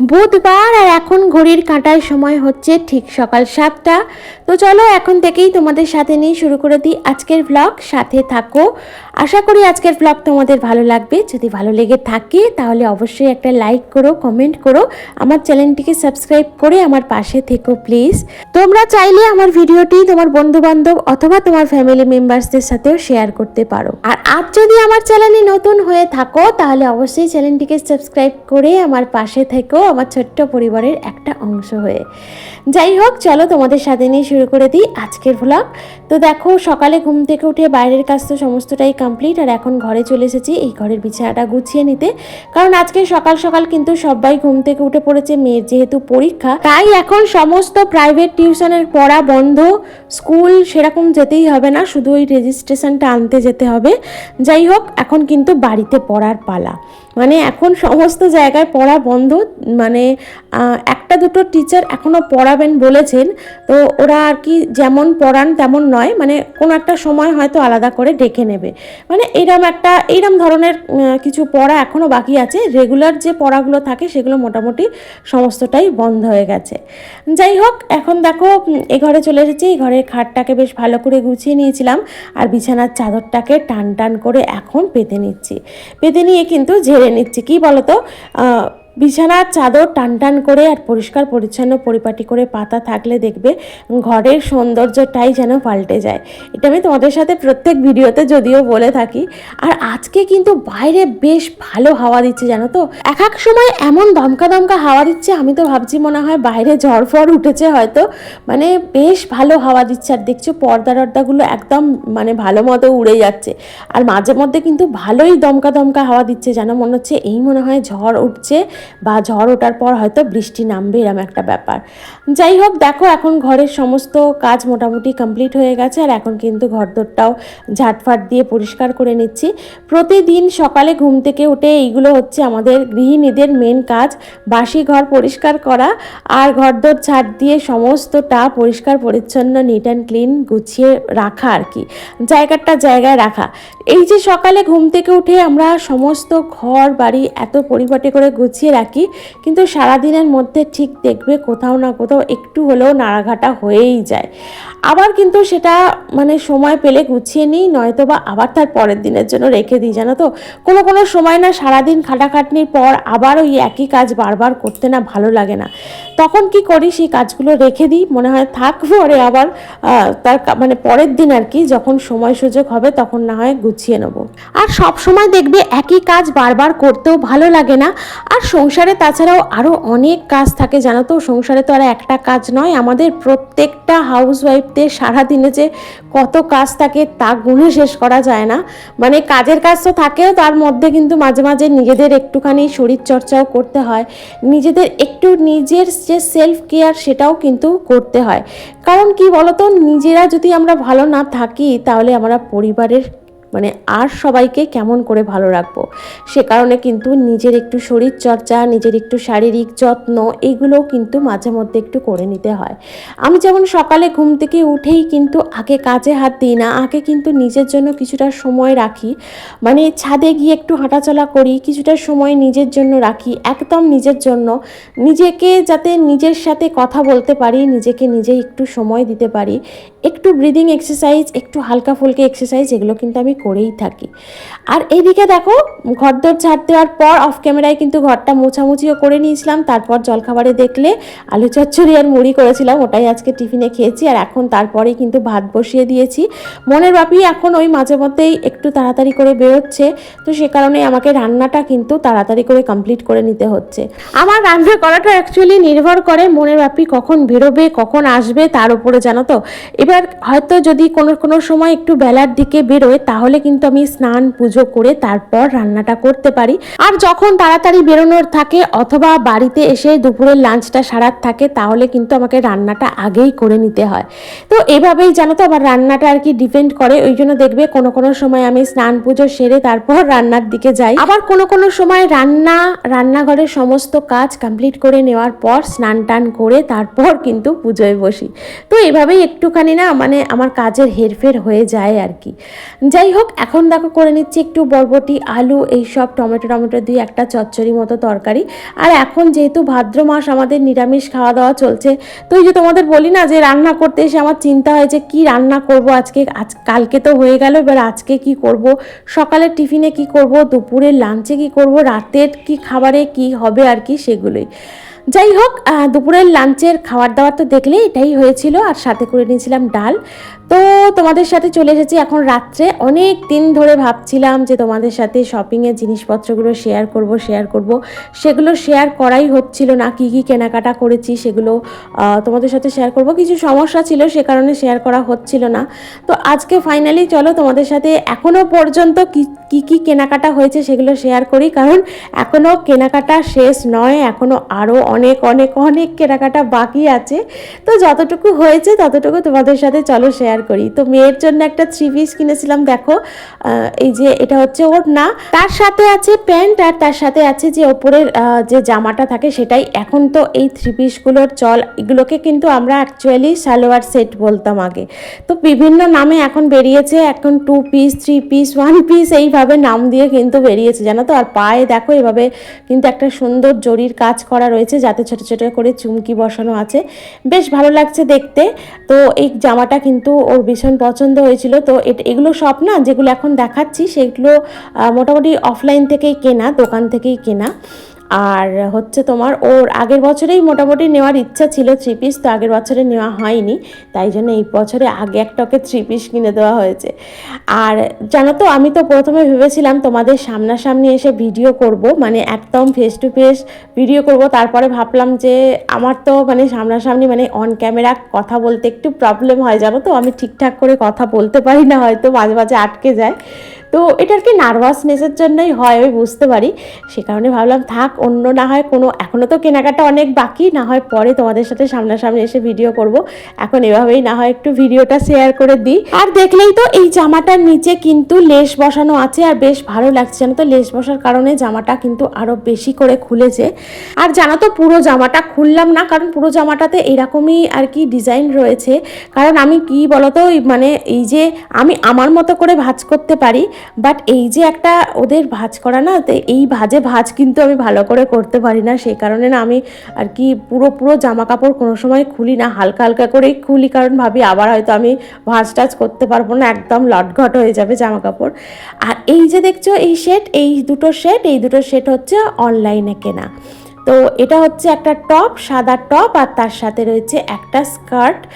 বুধবার আর এখন ঘড়ির কাঁটার সময় হচ্ছে ঠিক সকাল সাতটা। তো চলো এখন থেকেই তোমাদের সাথে নিয়ে শুরু করে দিই আজকের ব্লগ সাথে থাকো। আশা করি আজকের ব্লগ তোমাদের ভালো লাগবে। যদি ভালো লেগে থাকে তাহলে অবশ্যই একটা লাইক করো কমেন্ট করো। আমার চ্যানেলটিকে সাবস্ক্রাইব করে আমার পাশে থেকো প্লিজ তোমরা চাইলে আমার ভিডিওটি তোমার বন্ধু বান্ধব অথবা তোমার ফ্যামিলি মেম্বার্সদের সাথেও শেয়ার করতে পারো। আর আজ যদি আমার চ্যানেলে নতুন হয়ে থাকো তাহলে অবশ্যই চ্যানেলটিকে সাবস্ক্রাইব করে আমার পাশে থেকো। আমার ছোট্ট পরিবারের একটা অংশ হয়ে। যাই হোক, চলো তোমাদের সাথে নিয়ে শুরু করে দিই আজকের ভ্লগ তো দেখো, সকালে ঘুম থেকে উঠে বাইরের কাজ তো সমস্তটাই কমপ্লিট আর এখন ঘরে চলে এসেছি এই ঘরের বিছানাটা গুছিয়ে নিতে। কারণ আজকে সকাল সকাল কিন্তু সবাই ঘুম থেকে উঠে পড়েছে, মেয়ের যেহেতু পরীক্ষা। তাই এখন সমস্ত প্রাইভেট টিউশনের পড়া বন্ধ। স্কুল সেরকম যেতেই হবে না, শুধু ওই রেজিস্ট্রেশনটা আনতে যেতে হবে। যাই হোক, এখন কিন্তু বাড়িতে পড়ার পালা। মানে এখন সমস্ত জায়গায় পড়া বন্ধ মানে একটা দুটো টিচার এখনও পড়াবেন বলেছেন। তো ওরা আর কি যেমন পড়ান তেমন নয় মানে কোনো একটা সময় হয়তো আলাদা করে ডেকে নেবে। মানে এরম একটা এইরম ধরনের কিছু পড়া এখনও বাকি আছে। রেগুলার যে পড়াগুলো থাকে সেগুলো মোটামুটি সমস্তটাই বন্ধ হয়ে গেছে। যাই হোক, এখন দেখো, এ ঘরে চলে এসেছি। এই ঘরের খাটটাকে বেশ ভালো করে গুছিয়ে নিয়েছিলাম। আর বিছানার চাদরটাকে টান টান করে এখন পেতে নিচ্ছি। পেতে নিয়ে কিন্তু ঝেড়ে নিচ্ছি। কি বলতো? বিছানার চাদর টান টান করে আর পরিষ্কার, পরিচ্ছন্ন, পরিপাটি করে পাতা থাকলে দেখবে ঘরের সৌন্দর্যটাই যেন পাল্টে যায়। এটা আমি তোমাদের সাথে প্রত্যেক ভিডিওতে যদিও বলে থাকি। আর আজকে কিন্তু বাইরে বেশ ভালো হাওয়া দিচ্ছে, জানো তো? এক এক সময় এমন দমকা দমকা হাওয়া দিচ্ছে, আমি তো ভাবছি মনে হয় বাইরে ঝড় ফড় উঠেছে হয়তো। মানে বেশ ভালো হাওয়া দিচ্ছে, আর দেখছ পর্দা টর্দাগুলো একদম মানে ভালো মতো উড়ে যাচ্ছে। আর মাঝে মধ্যে কিন্তু ভালোই দমকা দমকা হাওয়া দিচ্ছে, যেন মনে হচ্ছে এই মনে হয় ঝড় উঠছে। বা ঝড় ওঠার পর হয়তো বৃষ্টি নামবে, এরম একটা ব্যাপার। যাই হোক, দেখো, এখন ঘরের সমস্ত কাজ মোটামুটি কমপ্লিট হয়ে গেছে, আর এখন কিন্তু ঘরদোরটাও ঝাটফাট দিয়ে পরিষ্কার করে নিচ্ছি। প্রতিদিন সকালে ঘুম থেকে উঠে এইগুলো হচ্ছে আমাদের গৃহিণীদের মেন কাজ, বাসি ঘর পরিষ্কার করা, আর ঘরদোর ঝাড় দিয়ে সমস্তটা পরিষ্কার, পরিচ্ছন্ন নিট অ্যান্ড ক্লিন গুছিয়ে রাখা আর কি, জায়গাটা জায়গায় রাখা। এই যে সকালে ঘুম থেকে উঠে আমরা সমস্ত ঘর বাড়ি এত পরিপাটি করে গুছিয়ে রাখি কিন্তু সারাদিনের মধ্যে ঠিক দেখবে কোথাও না কোথাও একটু হলেও নাড়াঘাটা হয়েই যায়। আবার কিন্তু সেটা মানে সময় পেলে গুছিয়ে নিই, নয়তো বা আবার তার পরের দিনের জন্য রেখে দিই, জানো তো? কোনো কোনো সময় না সারাদিন খাটাখাটনির পর আবার ওই একই কাজ বারবার করতে না ভালো লাগে না। তখন কি করি, সেই কাজগুলো রেখে দিই, মনে হয় থাক পরে আবার তার মানে পরের দিন আর কি যখন সময় সুযোগ হবে তখন না হয় গুছিয়ে নেব। আর সব সময় দেখবে একই কাজ বারবার করতেও ভালো লাগে না, আর সংসারে তাছাড়াও আরও অনেক কাজ থাকে, জানো তো? সংসারে তো আর একটা কাজ নয়, আমাদের প্রত্যেকটা হাউস ওয়াইফদের সারাদিনে যে কত কাজ থাকে তা গুণে শেষ করা যায় না। মানে কাজের কাজ তো থাকেও, তার মধ্যে কিন্তু মাঝে মাঝে নিজেদের একটুখানি শরীর চর্চাও করতে হয়। নিজেদের একটু নিজের যে সেলফ কেয়ার সেটাও কিন্তু করতে হয়। কারণ কি বলতো? নিজেরা যদি আমরা ভালো না থাকি, তাহলে আমরা পরিবারের মানে আর সবাইকে কেমন করে ভালো রাখব? সে কারণে কিন্তু নিজের একটু শরীর চর্চা নিজের একটু শারীরিক যত্ন এইগুলোও কিন্তু মাঝে মধ্যে একটু করে নিতে হয়। আমি যেমন সকালে ঘুম থেকে উঠেই কিন্তু আগে কাজে হাত দিই না, আগে কিন্তু নিজের জন্য কিছুটা সময় রাখি। মানে ছাদে গিয়ে একটু হাঁটাচলা করি, কিছুটা সময় নিজের জন্য রাখি, একদম নিজের জন্য। নিজেকে যাতে নিজের সাথে কথা বলতে পারি, নিজেকে নিজে একটু সময় দিতে পারি। একটু ব্রিদিং এক্সারসাইজ একটু হালকা ফুলকা এক্সারসাইজ এগুলো কিন্তু আমি করেই থাকি। আর এইদিকে দেখো, ঘরদোর ঝাড় দেওয়ার পর অফ ক্যামেরায় কিন্তু ঘরটা মোছামুছিও করে নিয়েছিলাম। তারপর জলখাবারে দেখলে আলু চচ্চড়ি আর মুড়ি করেছিলাম, ওটাই আজকে টিফিনে খেয়েছি। আর এখন তারপরেই কিন্তু ভাত বসিয়ে দিয়েছি। মনের বাপি এখন ওই মাঝে মধ্যেই একটু তাড়াতাড়ি করে বেরোচ্ছে। তো সে কারণে আমাকে রান্নাটা কিন্তু তাড়াতাড়ি করে কমপ্লিট করে নিতে হচ্ছে। আমার রান্না করাটা অ্যাকচুয়ালি নির্ভর করে মনের বাপি কখন বেরোবে, কখন আসবে, তার উপরে জানো তো? এবার হয়তো যদি কোনো কোনো সময় একটু বেলার দিকে বেরোয়, তাহলে তাহলে কিন্তু আমি স্নান, পুজো করে তারপর রান্নাটা করতে পারি। আর যখন তাড়াতাড়ি বেরোনোর থাকে অথবা বাড়িতে এসে দুপুরের লাঞ্চটা সারার থাকে, তাহলে কিন্তু আমাকে রান্নাটা আগেই করে নিতে হয়। তো এভাবেই জানো তো আমার রান্নাটা আর কি ডিপেন্ড করে, ওই জন্য দেখবে কোনো কোনো সময় আমি স্নান, পুজো সেরে তারপর রান্নার দিকে যাই। আবার কোনো কোনো সময় রান্না, রান্নাঘরের সমস্ত কাজ কমপ্লিট করে নেওয়ার পর স্নান, টান করে তারপর কিন্তু পুজোয় বসি। তো এভাবেই একটুখানি না মানে আমার কাজের হেরফের হয়ে যায় আর কি। যাই হোক এখন দেখো করে নিচ্ছি একটু বরবটি, আলু এই সব টমেটো টমেটো দিয়ে একটা চচ্চড়ি মতো তরকারি। আর এখন যেহেতু ভাদ্র মাস, আমাদের নিরামিষ খাওয়া দাওয়া চলছে, তো ওই যে তোমাদের বলি না যে রান্না করতে এসে আমার চিন্তা হয় যে কী রান্না করব আজকে, আজ কালকে তো হয়ে গেল, এবার আজকে কি করব? সকালের টিফিনে কি করব? দুপুরের লাঞ্চে কি করব? রাতের কি খাবারে কি হবে আর কি সেগুলোই। যাই হোক দুপুরের লাঞ্চের খাবার দাবার তো দেখলে এটাই হয়েছিল, আর সাথে করে নিয়েছিলাম ডাল। তো তোমাদের সাথে চলে এসেছি এখন রাত্রে। অনেক দিন ধরে ভাবছিলাম যে তোমাদের সাথে শপিংয়ের জিনিসপত্রগুলো শেয়ার করব শেয়ার করব। সেগুলো শেয়ার করাই হচ্ছিল না, কি কি কেনাকাটা করেছি সেগুলো তোমাদের সাথে শেয়ার করব। কিছু সমস্যা ছিল সে কারণে শেয়ার করা হচ্ছিল না। তো আজকে ফাইনালি চলো তোমাদের সাথে এখনও পর্যন্ত কি কি কেনাকাটা হয়েছে সেগুলো শেয়ার করি। কারণ এখনও কেনাকাটা শেষ নয় এখনও আরও অনেক অনেক অনেক কেনাকাটা বাকি আছে। তো যতটুকু হয়েছে ততটুকু তোমাদের সাথে চলো শেয়ার করি। তো মেয়ের জন্য একটা থ্রি পিস কিনেছিলাম, দেখো। এই যে এটা হচ্ছে ওর না তার সাথে আছে প্যান্ট আর তার সাথে আছে যে ওপরের যে জামাটা থাকে সেটাই। এখন তো এই থ্রি পিসগুলোর চল, এগুলোকে কিন্তু আমরা অ্যাকচুয়ালি সালোয়ার সেট বলতাম আগে। তো বিভিন্ন নামে এখন বেরিয়েছে, এখন two piece three piece one piece এইভাবে নাম দিয়ে কিন্তু বেরিয়েছে, জানো তো? আর পায়ে দেখো, এভাবে কিন্তু একটা সুন্দর জরির কাজ করা রয়েছে, যাতে ছোট ছোট করে চুমকি বসানো আছে। বেশ ভালো লাগছে দেখতে। তো এই জামাটা কিন্তু ওর ভীষণ পছন্দ হয়েছিল। তো এগুলো সব না যেগুলো এখন দেখাচ্ছি, সেগুলো মোটামুটি অফলাইন থেকেই কেনা, দোকান থেকেই কেনা। আর হচ্ছে তোমার ওর আগের বছরেই মোটামুটি নেওয়ার ইচ্ছা ছিল থ্রি পিস তো আগের বছরে নেওয়া হয়নি। তাই জন্য এই বছরে আগে একটা ওকে থ্রি পিস কিনে দেওয়া হয়েছে। আর জানো তো, আমি তো প্রথমে ভেবেছিলাম তোমাদের সামনাসামনি এসে ভিডিও করব মানে একদম ফেস টু ফেস ভিডিও করব। তারপরে ভাবলাম যে আমার তো মানে সামনাসামনি মানে অন ক্যামেরা কথা বলতে একটু প্রবলেম হয়, জানো তো? আমি ঠিকঠাক করে কথা বলতে পারি না, হয়তো মাঝে মাঝে আটকে যায়। তো এটা আর কি নার্ভাসনেসের জন্যই হয়, আমি বুঝতে পারি। সে কারণে ভাবলাম, থাক, অন্য না হয় কোনো এখনও তো কেনাকাটা অনেক বাকি, না হয় পরে তোমাদের সাথে সামনাসামনি এসে ভিডিও করব। এখন এভাবেই না হয় একটু ভিডিওটা শেয়ার করে দিই। আর দেখলেই তো এই জামাটার নিচে কিন্তু লেস বসানো আছে, আর বেশ ভালো লাগছে জানো তো লেস বসার কারণে জামাটা কিন্তু আরও বেশি করে খুলেছে। আর জানো তো, পুরো জামাটা খুললাম না, কারণ পুরো জামাটাতে এরকমই আর কি ডিজাইন রয়েছে। কারণ আমি কি বলতো মানে এই যে আমি আমার মতো করে ভাজ করতে পারি বাট এই যে একটা ওদের ভাঁজ করা না, তো এই ভাজে ভাঁজ কিন্তু আমি ভালো করে করতে পারি না। সেই কারণে না আমি আর কি পুরো পুরো জামা কাপড় কোনো সময় খুলি না, হালকা হালকা করেই খুলি। কারণ ভাবি আবার হয়তো আমি ভাঁজ টাজ করতে পারব না, একদম লটঘট হয়ে যাবে জামা কাপড় আর এই যে দেখছ এই সেট এই দুটো সেট এই দুটো সেট হচ্ছে অনলাইনে কেনা। তো এটা হচ্ছে একটা টপ, সাদা টপ, আর তার সাথে রয়েছে একটা স্কার্ট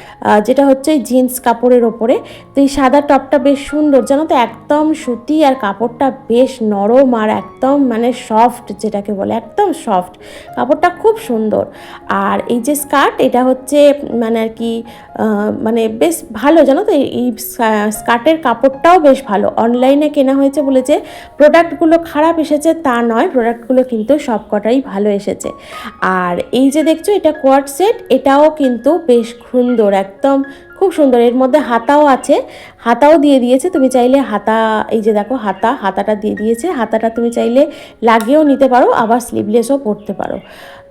যেটা হচ্ছে জিন্স কাপড়ের ওপরে। তো এই সাদা টপটা বেশ সুন্দর, জানো তো, একদম সুতি, আর কাপড়টা বেশ নরম, আর একদম মানে সফট যেটাকে বলে, একদম সফট। কাপড়টা খুব সুন্দর। আর এই যে স্কার্ট, এটা হচ্ছে মানে আর কি মানে বেশ ভালো, জানো তো, এই- স্কার্টের কাপড়টাও বেশ ভালো। অনলাইনে কেনা হয়েছে বলে যে প্রোডাক্টগুলো খারাপ এসেছে তা নয়, প্রোডাক্টগুলো কিন্তু সবকটাই ভালো এসেছে। আর এই যে দেখছ, এটা কোয়ার্ড সেট এটাও কিন্তু বেশ সুন্দর, একদম খুব সুন্দর। এর মধ্যে হাতাও আছে, হাতাও দিয়ে দিয়েছে। তুমি চাইলে হাতা, এই যে দেখো, হাতা, হাতাটা দিয়ে দিয়েছে। হাতাটা তুমি চাইলে লাগিয়েও নিতে পারো, আবার স্লিভলেসও পরতে পারো।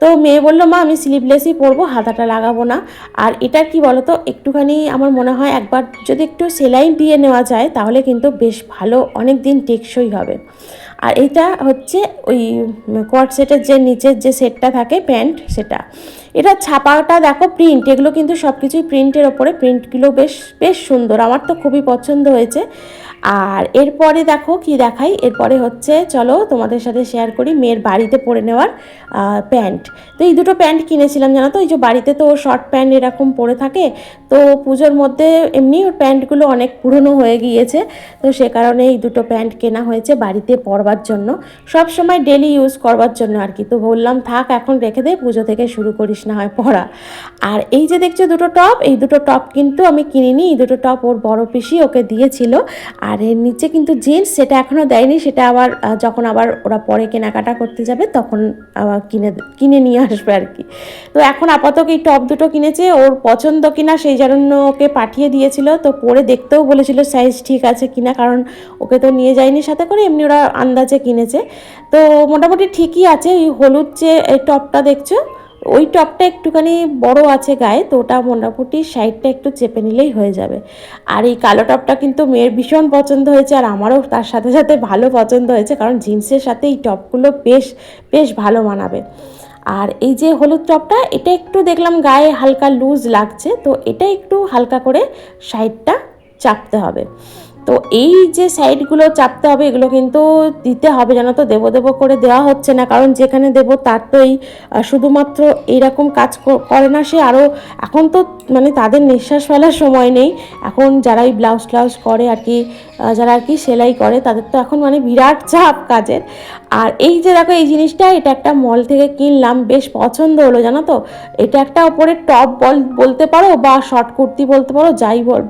তো মেয়ে বলল, মা, আমি স্লিভলেসই পরবো, হাতাটা লাগাবো না। আর এটার কি বলো তো একটুখানি আমার মনে হয় একবার যদি একটু সেলাই দিয়ে নেওয়া যায়, তাহলে কিন্তু বেশ ভালো অনেক দিন টেকসই হবে। আর এটা হচ্ছে ওই কোয়ার্ট সেটের যে নিচের যে সেটটা থাকে প্যান্ট সেটা। এটা ছাপাটা দেখো প্রিন্ট এগুলো কিন্তু সব কিছুই প্রিন্টের ওপরে প্রিন্টগুলো বেশ বেশ সুন্দর, আমার তো খুবই পছন্দ হয়েছে। আর এরপরে দেখো কি দেখাই, এরপরে হচ্ছে চলো তোমাদের সাথে শেয়ার করি মেয়ের বাড়িতে পরে নেওয়ার প্যান্ট তো এই দুটো প্যান্ট কিনেছিলাম, জানো তো? এই যে বাড়িতে তো শর্ট প্যান্ট এরকম পরে থাকে, তো পুজোর মধ্যে এমনি ওর প্যান্টগুলো অনেক পুরনো হয়ে গিয়েছে, তো সে কারণে এই দুটো প্যান্ট কেনা হয়েছে বাড়িতে পরবার জন্য। সব সময় ডেলি ইউজ করবার জন্য আর কি। তো বললাম, থাক, এখন রেখে দে, পুজো থেকে শুরু করিস। না হয় পরা আর এই যে দেখছ দুটো টপ, এই দুটো টপ কিন্তু আমি কিনিনি, এই দুটো টপ ওর বড় পিসি ওকে দিয়েছিল। আর এর নিচে কিন্তু জিন্স, সেটা এখনও দেয়নি, সেটা আবার যখন আবার ওরা পরে কেনাকাটা করতে যাবে, তখন কিনে কিনে নিয়ে আসবে আর কি। তো এখন আপাতত এই টপ দুটো কিনেছে, ওর পছন্দ কিনা সেই জন্য ওকে পাঠিয়ে দিয়েছিল। তো পরে দেখতেও বলেছিল, সাইজ ঠিক আছে কিনা? কারণ ওকে তো নিয়ে যায়নি সাথে করে, এমনি ওরা আন্দাজে কিনেছে। তো মোটামুটি ঠিকই আছে ওই হলুদ যে, এই টপটা দেখছ ওই টপটা একটুখানি বড় আছে গায়ে, তো ওটা মোটামুটি সাইডটা একটু চেপে নিলেই হয়ে যাবে। আর এই কালো টপটা কিন্তু মেয়ের ভীষণ পছন্দ হয়েছে, আর আমারও তার সাথে সাথে ভালো পছন্দ হয়েছে, কারণ জিন্সের সাথে এই টপগুলো বেশ বেশ ভালো মানাবে। আর এই যে হলুদ টপটা, এটা একটু দেখলাম গায়ে হালকা লুজ লাগছে, তো এটা একটু হালকা করে সাইডটা চাপতে হবে। তো এই যে সাইডগুলো চাপতে হবে, এগুলো কিন্তু দিতে হবে জানো তো, দেব দেব করে দেওয়া হচ্ছে না। কারণ যেখানে দেব তার তো এই শুধুমাত্র এইরকম কাজ করে না সে আরও এখন তো মানে তাদের নিঃশ্বাস ফেলার সময় নেই। এখন যারা এই ব্লাউজ ট্লাউজ করে আর কি যারা আর কি সেলাই করে, তাদের তো এখন মানে বিরাট চাপ কাজের। আর এই যে দেখো, এই জিনিসটা, এটা একটা মল থেকে কিনলাম, বেশ পছন্দ হলো, জানো তো? এটা একটা ওপরে টপ বল, বলতে পারো বা শর্ট কুর্তি বলতে পারো, যাই বল-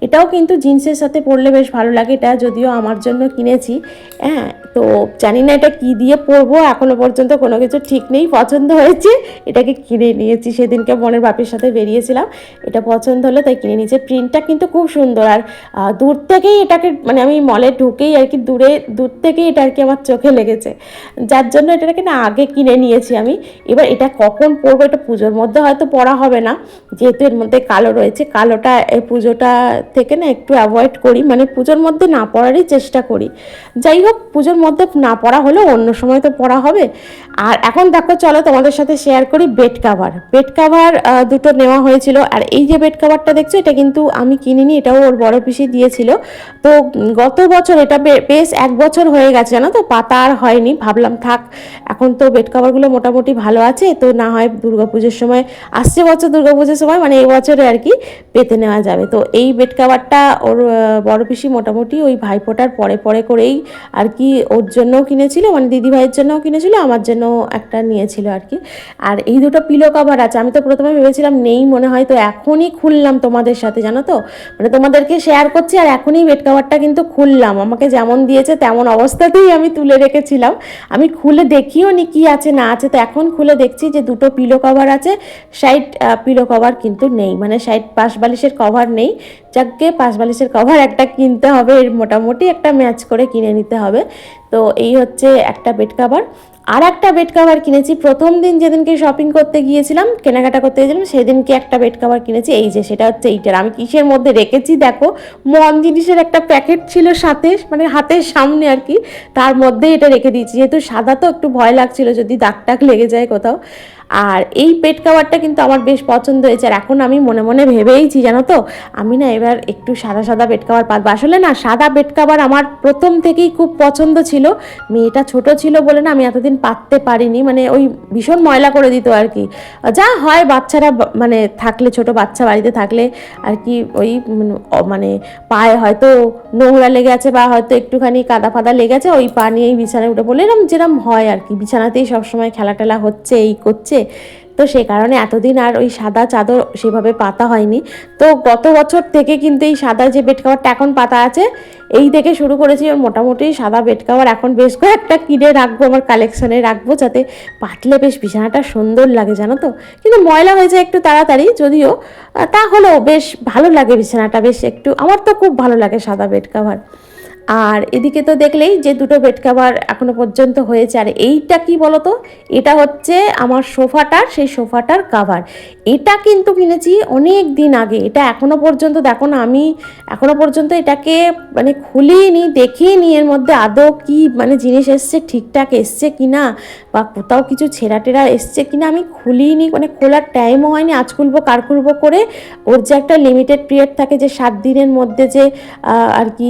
এটাও কিন্তু জিন্সের সাথে পরলে বেশ ভালো লাগে, এটা যদিও আমার জন্য কিনেছি। হ্যাঁ তো জানি না এটা কি দিয়ে পরবো, এখনও পর্যন্ত কোনো কিছু ঠিক নেই, পছন্দ হয়েছে, এটাকে কিনে নিয়েছি, সেদিনকে বোনের বাপের সাথে বেরিয়েছিলাম। এটা পছন্দ হলো, তাই কিনে নিয়েছে। প্রিন্টটা কিন্তু খুব সুন্দর, আর দূর থেকেই এটাকে মানে আমি মলে ঢুকেই আর কি দূরে, দূর থেকেই এটা আর কি আমার চোখে লেগেছে। যার জন্য এটাকে না আগে কিনে নিয়েছি আমি। এবার এটা কখন পরবো এটা পুজোর মধ্যে হয়তো পরা হবে না। যেহেতু এর মধ্যে কালো রয়েছে, কালোটা এই পুজোটা থেকে না একটু অ্যাভয়েড করি। মানে পুজোর মধ্যে না পরারই চেষ্টা করি। যাই হোক, পুজোর মধ্যে না পরা হলেও অন্য সময় তো পরা হবে। আর এখন দেখো, চলো তোমাদের সাথে শেয়ার করি বেড কাভার বেড কাভার দুটো নেওয়া হয়েছিল। আর এই যে বেড কাভারটা দেখছ, এটা কিন্তু আমি কিনিনি, এটাও ওর বড় পিসি দিয়েছিল। তো গত বছর এটা বেশ এক বছর হয়ে গেছে জানো তো, পাতা আর হয়নি, ভাবলাম থাক, এখন তো বেড কাভারগুলো মোটামুটি ভালো আছে, তো না হয় দুর্গাপুজোর সময়, আসছে বছর দুর্গাপুজোর সময় মানে এই বছরে আর কি পেতে নেওয়া যাবে। তো এই বেড কাভারটা ওর বড় পিসি মোটামুটি ওই ভাইফোঁটার পরে পরে করেই আর কি ওর জন্যও কিনেছিল মানে দিদি ভাইয়ের জন্যও কিনেছিল, আমার জন্য একটা নিয়েছিল আর কি। আর এই দুটো পিলো কভার আছে, আমি তো প্রথমে ভেবেছিলাম নেই মনে হয়, তো এখনই খুললাম তোমাদের সাথে, জানো তো? মানে তোমাদেরকে শেয়ার করছি আর এখনই বেড কাভারটা কিন্তু খুললাম। আমাকে যেমন দিয়েছে তেমন অবস্থাতেই আমি তুলে রেখেছিলাম। আমি খুলে দেখিও নি কি আছে, না আছে। তো এখন খুলে দেখছি যে দুটো পিলো কভার আছে সাইড পিলো কভার কিন্তু নেই। মানে সাইড পাশ বালিশের কভার নেই। যাকে পাশ বালিশের কভার একটা কিনতে হবে। এর মোটামুটি একটা ম্যাচ করে কিনে নিতে হবে। তো এই হচ্ছে একটা বেড কাভার আর একটা বেড কাভার কিনেছি। প্রথম দিন যেদিনকে শপিং করতে গিয়েছিলাম, কেনাকাটা করতে গিয়েছিলাম, সেদিনকে একটা বেড কাভার কিনেছি। এই যে, সেটা হচ্ছে এইটার। আমি কিসের মধ্যে রেখেছি, দেখো, মন জিনিসের একটা প্যাকেট ছিল সাথে মানে হাতের সামনে আর কি, তার মধ্যে এটা রেখে দিয়েছি। যেহেতু সাদা তো একটু ভয় লাগছিল, যদি দাগ টাক লেগে যায় কোথাও। আর এই পেট কাভারটা কিন্তু আমার বেশ পছন্দ হয়েছে। আর এখন আমি মনে মনে ভেবেইছি, জানো তো, আমি না এবার একটু সাদা সাদা বেড কাভার পাতবো আসলে না, সাদা বেড কাভার আমার প্রথম থেকেই খুব পছন্দ ছিল। মেয়েটা ছোট ছিল বলে না আমি এতদিন পাততে পারিনি মানে ওই ভীষণ ময়লা করে দিত আর কি। যা হয় বাচ্চারা মানে থাকলে, ছোট বাচ্চা বাড়িতে থাকলে আর কি ওই মানে পায়ে হয়তো নোংরা লেগে আছে বা হয়তো একটুখানি কাদা ফাদা লেগে আছে, ওই পা নিয়েই বিছানায় উঠে বলে এরম যেরম হয় আর কি। বিছানাতেই সবসময় খেলা টেলা হচ্ছে এই করছে। তো সেই কারণে এতদিন আর ওই সাদা চাদর সেভাবে পাতা হয়নি। তো গত বছর থেকে কিন্তু এই সাদা যে বেড কাভারটা এখন পাতা আছে এই থেকে শুরু করেছি মোটামুটি সাদা বেড কাভার এখন বেশ কয়েকটা কিনে রাখব আমার কালেকশনে রাখব যাতে পাতলে বেশ বিছানাটা সুন্দর লাগে জানো তো? কিন্তু ময়লা হয়ে যায় একটু তাড়াতাড়ি যদিও আহ, তা হলেও বেশ ভালো লাগে বিছানাটা বেশ একটু আমার তো খুব ভালো লাগে সাদা বেড কাভার আর এদিকে তো দেখলেই যে দুটো বেড কাভার এখনও পর্যন্ত হয়েছে। আর এইটা কি বলতো? এটা হচ্ছে আমার সোফাটার, সেই সোফাটার কাভার এটা কিন্তু কিনেছি অনেক দিন আগে। এটা এখনও পর্যন্ত দেখো না, আমি এখনও পর্যন্ত এটাকে মানে খুলিনি, দেখিনি এর মধ্যে আদৌ কি মানে জিনিস এসছে, ঠিকঠাক এসছে কিনা বা কোথাও কিছু ছেঁড়া টেরা এসছে কিনা আমি খুলিনি মানে খোলার টাইমও হয়নি। আজ খুলবো কার খুলবো করে ওর যে একটা লিমিটেড পিরিয়ড থাকে যে সাত দিনের মধ্যে যে আর কি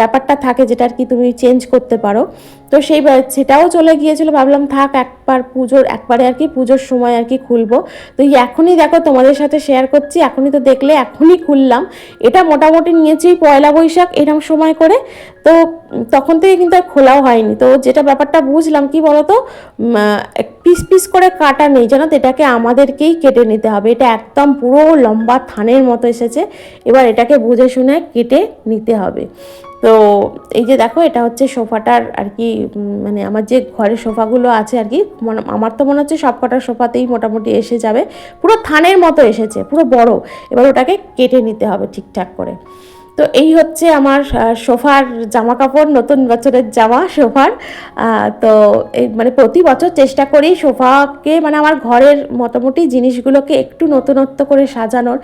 ব্যাপারটা থাকে যেটা আর কি তুমি চেঞ্জ করতে পারো। তো সেই সেটাও চলে গিয়েছিল, ভাবলাম থাক একবার পুজোর, একবারে আর কি পুজোর সময় আর কি খুলবো। তো এখনই দেখো তোমাদের সাথে শেয়ার করছি, এখনই তো দেখলে এখনই খুললাম। এটা মোটামুটি নিয়েছি পয়লা বৈশাখ এরকম সময় করে। তো তখন থেকে কিন্তু আর খোলাও হয়নি। তো যেটা ব্যাপারটা বুঝলাম কি বলতো? পিস পিস করে কাটা নেই, জানো তো? এটাকে আমাদেরকেই কেটে নিতে হবে। এটা একদম পুরো লম্বা থানের মতো এসেছে। এবার এটাকে বুঝে শুনে কেটে নিতে হবে। তো এই যে দেখো, এটা হচ্ছে সোফাটার আর কি মানে আমার যে ঘরের সোফাগুলো আছে আর কি আমার তো মনে হচ্ছে সব কটা সোফাতেই মোটামুটি এসে যাবে। পুরো থানের মতো এসেছে, পুরো বড়। এবার ওটাকে কেটে নিতে হবে ঠিকঠাক করে। তো এই হচ্ছে আমার সোফার জামা কাপড় নতুন বছরের জামা সোফার। তো এই মানে প্রতি বছর চেষ্টা করি সোফাকে মানে আমার ঘরের মোটামুটি জিনিসগুলোকে একটু নতুনত্ব করে সাজানোর।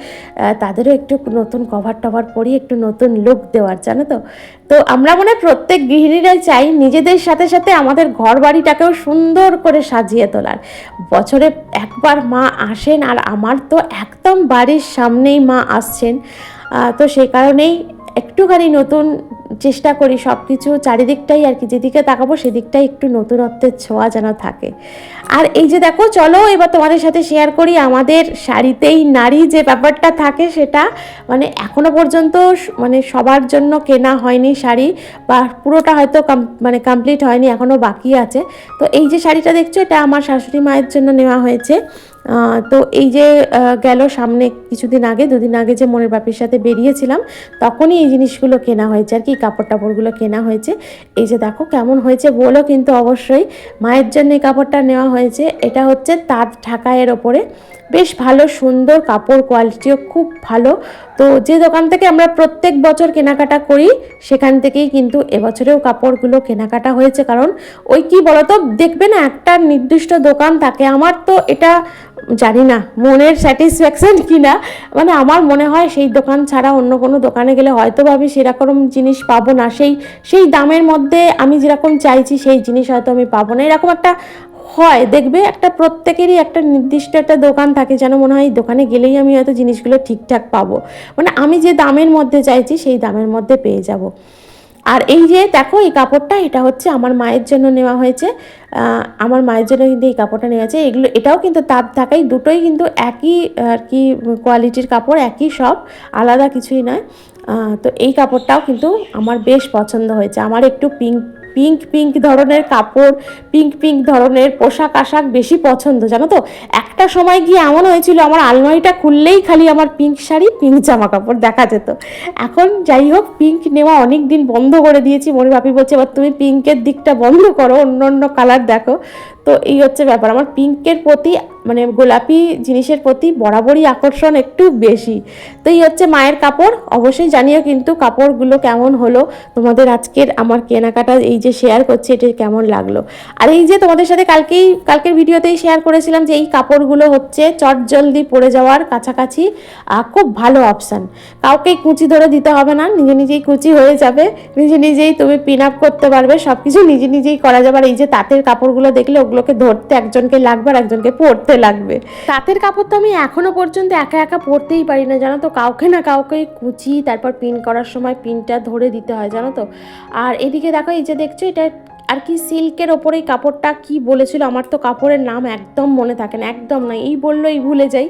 তাদেরও একটু নতুন কভার টভার পরিয়ে একটু নতুন লুক দেওয়ার, জানো তো? তো আমরা মনে প্রত্যেক গৃহিণীরাই চাই নিজেদের সাথে সাথে আমাদের ঘর বাড়িটাকেও সুন্দর করে সাজিয়ে তোলার। বছরে একবার মা আসেন আর আমার তো একদম বাড়ির সামনেই মা আসছেন। তো সেই কারণেই একটুখানি নতুন চেষ্টা করি সব কিছু চারিদিকটাই আর কি, যেদিকে তাকাবো সেদিকটাই একটু নতুনত্বের ছোঁয়া যেন থাকে। আর এই যে দেখো, চলো এবার তোমাদের সাথে শেয়ার করি, আমাদের শাড়িতেই নারী যে ব্যাপারটা থাকে সেটা মানে এখনও পর্যন্ত মানে সবার জন্য কেনা হয়নি শাড়ি, বা পুরোটা হয়তো মানে কমপ্লিট হয়নি এখনও বাকি আছে। তো এই যে শাড়িটা দেখছ, এটা আমার শাশুড়ি মায়ের জন্য নেওয়া হয়েছে। তো এই যে গেল সামনে কিছুদিন আগে, দুদিন আগে যে মনের বাপের সাথে বেরিয়েছিলাম, তখনই এই জিনিসগুলো কেনা হয়েছে আর কি কাপড় টাপড়গুলো কেনা হয়েছে। এই যে দেখো কেমন হয়েছে বলো কিন্তু অবশ্যই, মায়ের জন্য এই কাপড়টা নেওয়া হয়েছে। এটা হচ্ছে তাঁত ঢাকায়ের ওপরে। বেশ ভালো, সুন্দর কাপড় কোয়ালিটিও খুব ভালো। তো যে দোকান থেকে আমরা প্রত্যেক বছর কেনাকাটা করি, সেখান থেকেই কিন্তু এবছরেও কাপড়গুলো কেনাকাটা হয়েছে। কারণ ওই কি বলতো, দেখবে না একটা নির্দিষ্ট দোকান থাকে, আমার তো এটা জানি না, মনের স্যাটিসফ্যাকশন কি না? মানে আমার মনে হয় সেই দোকান ছাড়া অন্য কোনো দোকানে গেলে হয়তো ভাবি সেরকম জিনিস পাবো না। সেই সেই দামের মধ্যে আমি যেরকম চাইছি, সেই জিনিস হয়তো আমি পাবো না। এরকম একটা হয়, দেখবে একটা প্রত্যেকেরই একটা নির্দিষ্ট একটা দোকান থাকে যেন মনে হয় দোকানে গেলেই আমি হয়তো জিনিসগুলো ঠিকঠাক পাবো। মানে আমি যে দামের মধ্যে চাইছি সেই দামের মধ্যে পেয়ে যাব। আর এই যে দেখো, এই কাপড়টা, এটা হচ্ছে আমার মায়ের জন্য নেওয়া হয়েছে। আমার মায়ের জন্য কিন্তু এই কাপড়টা নেওয়া হয়েছে। এগুলো, এটাও কিন্তু তার থাকাই, দুটোই কিন্তু একই আর কি কোয়ালিটির কাপড়, একই সব, আলাদা কিছুই নয়। তো এই কাপড়টাও কিন্তু আমার বেশ পছন্দ হয়েছে। আমার একটু পিঙ্ক পিঙ্ক পিঙ্ক ধরনের কাপড় পিঙ্ক পিঙ্ক ধরনের পোশাক আশাক বেশি পছন্দ, জানো তো? একটা সময় গিয়ে এমন হয়েছিল, আমার আলমারিটা খুললেই খালি আমার পিঙ্ক শাড়ি পিঙ্ক জামা কাপড় দেখা যেত। এখন যাই হোক পিঙ্ক নেওয়া অনেক দিন বন্ধ করে দিয়েছি, মনে বাপি বলছে, এবার তুমি পিঙ্কের দিকটা বন্ধ করো, অন্য অন্য কালার দেখো। তো এই হচ্ছে ব্যাপার। আমার পিঙ্কের প্রতি মানে গোলাপি জিনিসের প্রতি বরাবরই আকর্ষণ একটু বেশি। তো এই হচ্ছে মায়ের কাপড়। অবশ্যই জানিও কিন্তু কাপড়গুলো কেমন হলো। তোমাদের আজকের আমার কেনাকাটা এই যে শেয়ার করছি, এটা কেমন লাগল? আর এই যে তোমাদের সাথে কালকেই, কালকের ভিডিওতেই শেয়ার করেছিলাম যে এই কাপড়গুলো হচ্ছে চট জলদি পড়ে যাওয়ার কাছাকাছি খুব ভালো অপশান কাউকে কুচি ধরে দিতে হবে না, নিজে নিজেই কুচি হয়ে যাবে। নিজে নিজেই তুমি পিন আপ করতে পারবে সব কিছু নিজে নিজেই করা যাবে। আর এই যে তাঁতের কাপড়গুলো দেখলে ওগুলোকে ধরতে একজনকে লাগবে আর একজনকে পরতে লাগবে। তাঁতের কাপড় তো আমি এখনও পর্যন্ত একা একা পরতেই পারি না, জানো তো? কাউকে না কাউকে কুচি, তারপর পিন করার সময় পিনটা ধরে দিতে হয়, জানো তো? আর এদিকে দেখো, এই যে দেখছ, এটা আর কি সিল্কের ওপরে কাপড়টা কি বলেছিল, আমার তো কাপড়ের নাম একদম মনে থাকে না, একদম না, এই বলল, এই ভুলে যাই।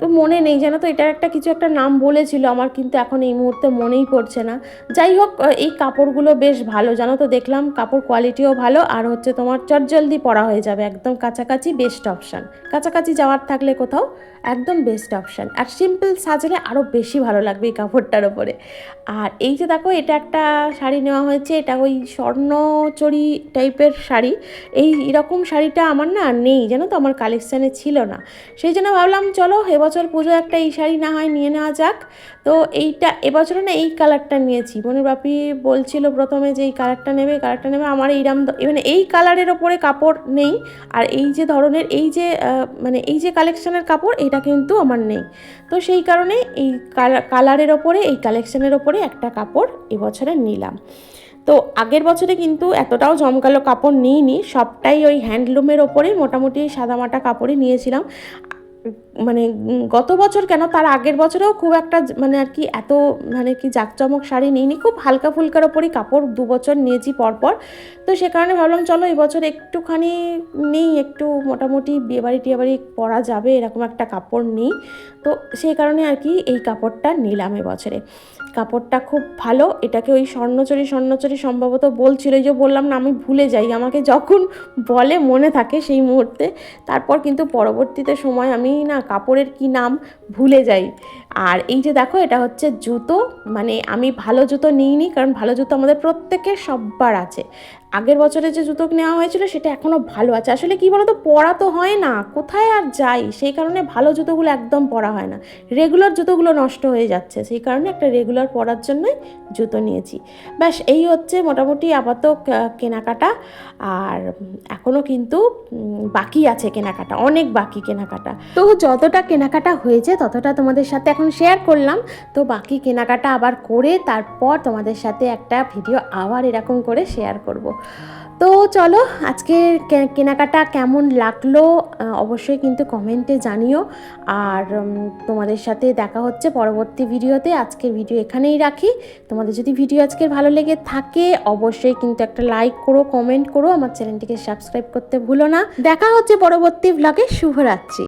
তো মনে নেই, জানো তো, এটার একটা কিছু একটা নাম বলেছিল, আমার কিন্তু এখন এই মুহূর্তে মনেই পড়ছে না। যাই হোক এই কাপড়গুলো বেশ ভালো, জানো তো, দেখলাম কাপড় কোয়ালিটিও ভালো, আর হচ্ছে তোমার চটজলদি পরা হয়ে যাবে, একদম কাছাকাছি বেস্ট অপশান কাছাকাছি যাওয়ার থাকলে কোথাও একদম বেস্ট অপশান আর সিম্পল সাজলে আরও বেশি ভালো লাগবে এই কাপড়টার ওপরে। আর এই যে দেখো, এটা একটা শাড়ি নেওয়া হয়েছে, এটা ওই স্বর্ণচড়ি টাইপের শাড়ি। এই এরকম শাড়িটা আমার না নেই, জানো তো? আমার কালেকশানে ছিল না। সেই জন্য ভাবলাম, চলো এবছর পুজো একটা এই শাড়ি না হয় নিয়ে নেওয়া যাক। তো এইটা এবছরে না এই কালারটা নিয়েছি। মনে বাপি বলছিল প্রথমে যে এই কালারটা নেবে কালারটা নেবে। আমার এইরাম মানে এই কালারের ওপরে কাপড় নেই। আর এই যে ধরনের, এই যে মানে এই যে কালেকশানের কাপড়, এটা কিন্তু আমার নেই। তো সেই কারণে এই কালারের ওপরে, এই কালেকশানের ওপরে একটা কাপড় এবছরে নিলাম। তো আগের বছরে কিন্তু এতটাও জমকালো কাপড় নিইনি, সবটাই ওই হ্যান্ডলুমের ওপরেই মোটামুটি সাদামাটা কাপড়ই নিয়েছিলাম। মানে গত বছর কেন তার আগের বছরেও খুব একটা মানে আর কি এত মানে কি জাঁকজমক শাড়ি নিইনি, খুব হালকা ফুলকার ওপরই কাপড় দু বছর নিয়েছি পরপর। তো সে কারণে ভাবলাম, চলো এবছর একটুখানি নেই, একটু মোটামুটি বিয়েবাড়ি টিয়েবাড়ি পরা যাবে, এরকম একটা কাপড় নেই। তো সেই কারণে আর কি এই কাপড়টা নিলাম এবছরে কাপড়টা খুব ভালো, এটাকে ওই স্বর্ণচরি স্বর্ণচরি সম্ভবত বলছিল যে বললাম না, আমি ভুলে যাই। আমাকে যখন বলে মনে থাকে সেই মুহূর্তে, তারপর কিন্তু পরবর্তীতে সময় আমি না কাপড়ের কি নাম ভুলে যাই। আর এই যে দেখো, এটা হচ্ছে জুতো মানে আমি ভালো জুতো নিইনি, কারণ ভালো জুতো আমাদের প্রত্যেকের সববার আছে। আগের বছরে যে জুতো নেওয়া হয়েছিল সেটা এখনও ভালো আছে। আসলে কি বলতো, পরা তো হয় না, কোথায় আর যাই? সেই কারণে ভালো জুতোগুলো একদম পরা হয় না। রেগুলার জুতোগুলো নষ্ট হয়ে যাচ্ছে, সেই কারণে একটা রেগুলার পরার জন্যই জুতো নিয়েছি। ব্যাস, এই হচ্ছে মোটামুটি আপাতত কেনাকাটা। আর এখনও কিন্তু বাকি আছে কেনাকাটা, অনেক বাকি কেনাকাটা। তো যতটা কেনাকাটা হয়েছে, ততটা তোমাদের সাথে এখন শেয়ার করলাম। তো বাকি কেনাকাটা আবার করে তারপর তোমাদের সাথে একটা ভিডিও আবার এরকম করে শেয়ার করব। তো চলো, আজকে কেনাকাটা কেমন লাগল অবশ্যই কিন্তু কমেন্টে জানিও। আর তোমাদের সাথে দেখা হচ্ছে পরবর্তী ভিডিওতে। আজকের ভিডিও এখানেই রাখি। তোমাদের যদি ভিডিও আজকের ভালো লেগে থাকে, অবশ্যই কিন্তু একটা লাইক করো, কমেন্ট করো। আমার চ্যানেলটিকে সাবস্ক্রাইব করতে ভুলো না। দেখা হচ্ছে পরবর্তী ব্লগে শুভরাত্রি।